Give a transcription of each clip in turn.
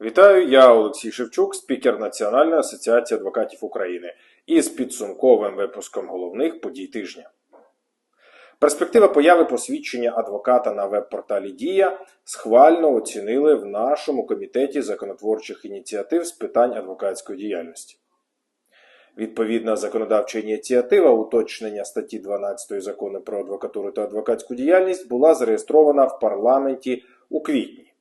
Вітаю, я Олексій Шевчук, спікер Національної асоціації адвокатів України, із підсумковим випуском головних подій тижня. Перспектива появи посвідчення адвоката на веб-порталі Дія схвально оцінили в нашому комітеті законотворчих ініціатив з питань адвокатської діяльності. Відповідна законодавча ініціатива уточнення статті 12 закону про адвокатуру та адвокатську діяльність була зареєстрована в парламенті у квітні.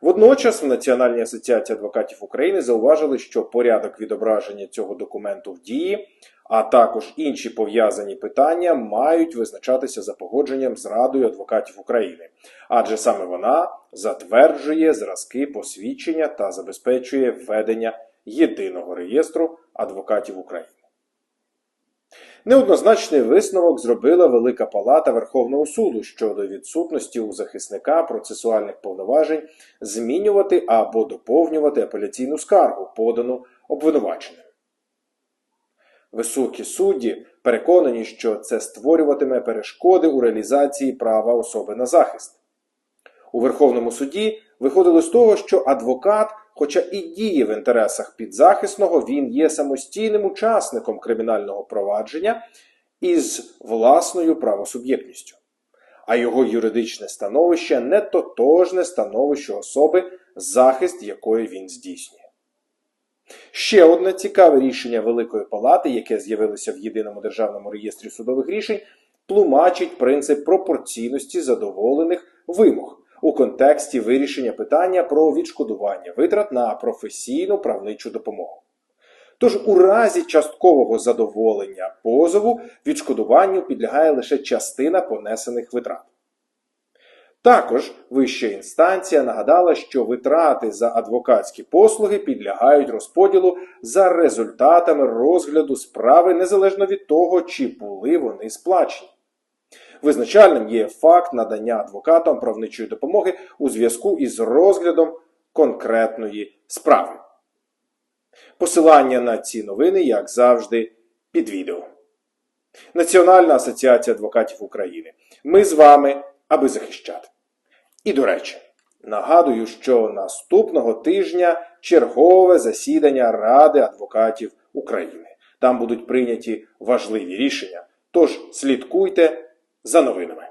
Водночас в Національній асоціації адвокатів України зауважили, що порядок відображення цього документу в дії, а також інші пов'язані питання мають визначатися за погодженням з Радою адвокатів України, адже саме вона затверджує зразки посвідчення та забезпечує введення єдиного реєстру адвокатів України. Неоднозначний висновок зробила Велика Палата Верховного суду щодо відсутності у захисника процесуальних повноважень змінювати або доповнювати апеляційну скаргу, подану обвинуваченим. Високі судді переконані, що це створюватиме перешкоди у реалізації права особи на захист. У Верховному суді виходило з того, що адвокат, хоча і діє в інтересах підзахисного, він є самостійним учасником кримінального провадження із власною правосуб'єктністю, а його юридичне становище не тотожне становищу особи, захист якої він здійснює. Ще одне цікаве рішення Великої Палати, яке з'явилося в єдиному державному реєстрі судових рішень, тлумачить принцип пропорційності задоволених вимог у контексті вирішення питання про відшкодування витрат на професійну правничу допомогу. Тож у разі часткового задоволення позову відшкодуванню підлягає лише частина понесених витрат. Також вища інстанція нагадала, що витрати за адвокатські послуги підлягають розподілу за результатами розгляду справи незалежно від того, чи були вони сплачені. Визначальним є факт надання адвокатам правничої допомоги у зв'язку із розглядом конкретної справи. Посилання на ці новини, як завжди, під відео. Національна асоціація адвокатів України. Ми з вами, аби захищати. І до речі, нагадую, що наступного тижня чергове засідання Ради адвокатів України. Там будуть прийняті важливі рішення. Тож слідкуйте за новинами.